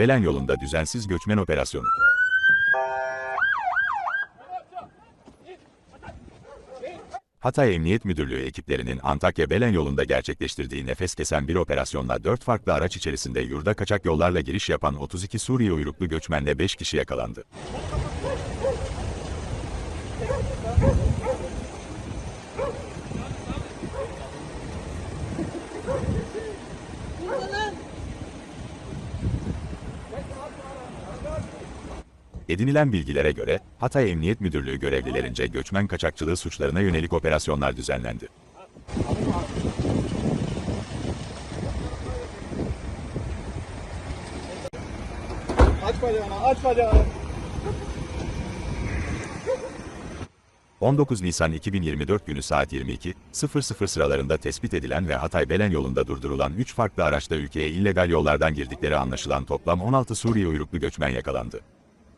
Belen yolunda düzensiz göçmen operasyonu. Hatay Emniyet Müdürlüğü ekiplerinin Antakya Belen yolunda gerçekleştirdiği nefes kesen bir operasyonla 4 farklı araç içerisinde yurda kaçak yollarla giriş yapan 32 Suriye uyruklu göçmenle 5 kişi yakalandı. Edinilen bilgilere göre, Hatay Emniyet Müdürlüğü görevlilerince göçmen kaçakçılığı suçlarına yönelik operasyonlar düzenlendi. Aç bacağını, aç bacağını. 19 Nisan 2024 günü saat 22.00 sıralarında tespit edilen ve Hatay-Belen yolunda durdurulan 3 farklı araçla ülkeye illegal yollardan girdikleri anlaşılan toplam 16 Suriye uyruklu göçmen yakalandı.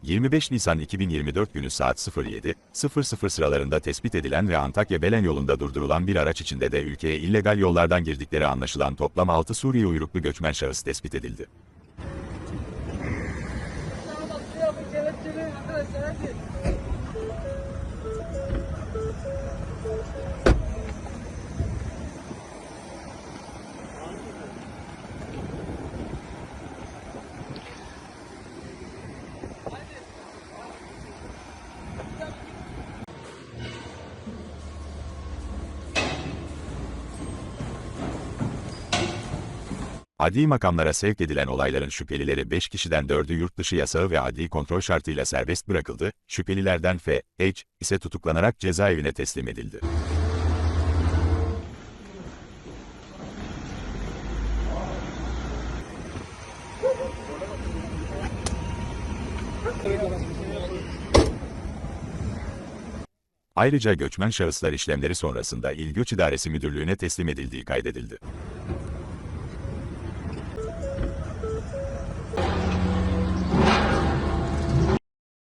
25 Nisan 2024 günü saat 07.00 sıralarında tespit edilen ve Antakya-Belen yolunda durdurulan bir araç içinde de ülkeye illegal yollardan girdikleri anlaşılan toplam 6 Suriye uyruklu göçmen şahıs tespit edildi. Thank you. Adli makamlara sevk edilen olayların şüphelileri 5 kişiden 4'ü yurt dışı yasağı ve adli kontrol şartıyla serbest bırakıldı, şüphelilerden F, H ise tutuklanarak cezaevine teslim edildi. Ayrıca göçmen şahıslar işlemleri sonrasında İl Göç İdaresi Müdürlüğü'ne teslim edildiği kaydedildi.